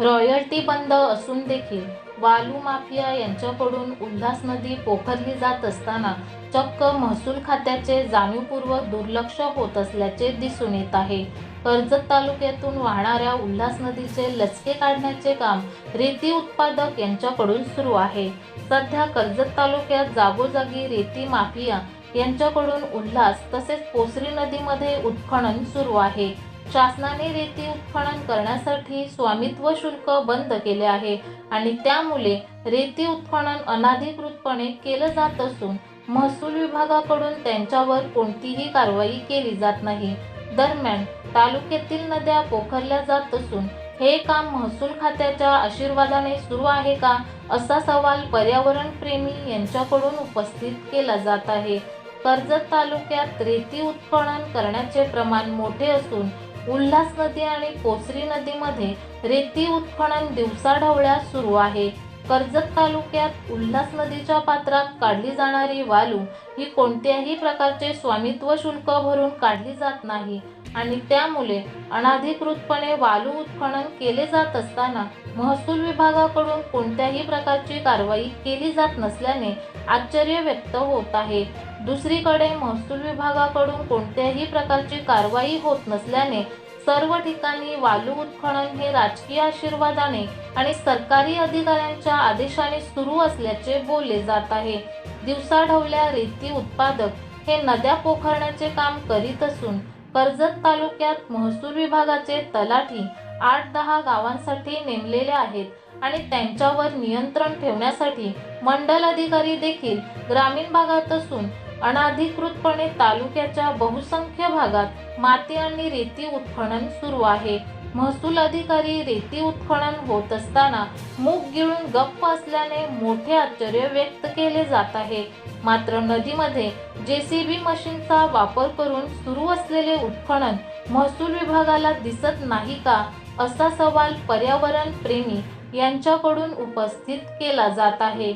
Royalty बंद असून देखील वालू माफिया यांच्याकडून उल्हास नदी पोखरली जात असताना चक्क महसूल खात्याचे जाणीवपूर्वक दुर्लक्ष होत असल्याचे दिसून येत आहे. कर्जत तालुक्यातून वाहणाऱ्या उल्हास नदीचे लचके काढण्याचे काम रेती उत्पादक यांच्याकडून सुरू आहे. सध्या कर्जत तालुक्यात जागोजागी रेती माफिया यांच्याकडून उल्हास तसेच पोसरी नदीमध्ये उत्खनन सुरू आहे. शासनाने रेती उत्खनन करण्यासाठी स्वामित्व शुल्क बंद केले आहे आणि त्यामुळे रेती उत्खनन अनाधिकृतपणे केलं जात असून महसूल विभागाकडून त्यांच्यावर कोणतीही कारवाई केली जात नाही. दरम्यान तालुक्यातील नद्या पोखरल्या जात असून हे काम महसूल खात्याच्या आशीर्वादाने सुरू आहे का असा सवाल पर्यावरण प्रेमी यांच्याकडून उपस्थित केला जात आहे. कर्जत तालुक्यात रेती उत्खनन करण्याचे प्रमाण मोठे असून उल्हास नदी आणि कोसरी नदीमध्ये रेती उत्खनन दिवसाढवळ्यास सुरू आहे. कर्जत तालुक्यात उल्हास नदीच्या पात्रात काढली जाणारी वालू ही कोणत्याही प्रकारचे स्वामित्व शुल्क भरून काढली जात नाही. आणि त्यामुळे अनाधिकृतपणे वालू उत्खनन केले जात असताना महसूल विभागाकडून कोणत्याही प्रकारची कारवाई केली जात नसल्याने आश्चर्य व्यक्त होत आहे. दुसरीकडे महसूल विभागाकडून कोणत्याही प्रकारची कारवाई होत नसल्याने सर्व ठिकाणी वालू उत्खनन हे राजकीय आशीर्वादाने आणि सरकारी अधिकाऱ्यांच्या आदेशाने सुरू असल्याचे बोलले जात आहे. दिवसाढवल्या रेती उत्पादक हे नद्या पोखरण्याचे काम करीत असून कर्जत तालुक्यात महसूल विभागाचे तलाठी आठ दहा गावांसाठी नेमलेले आहेत आणि त्यांच्यावर नियंत्रण ठेवण्यासाठी मंडल अधिकारी देखील ग्रामीण भागात असून अनाधिकृतपणे तालुक्याच्या बहुसंख्य भागात माती आणि रेती उत्खनन सुरू आहे. महसूल अधिकारी रेती उत्खनन होत असताना मूग गिळून गप्प असल्याने मोठे आश्चर्य व्यक्त केले जात आहे. मात्र नदीमध्ये जेसीबी मशीनचा वापर करून सुरू असलेले उत्खनन महसूल विभागाला दिसत नाही का असा सवाल पर्यावरण प्रेमी यांच्याकडून उपस्थित केला जात आहे.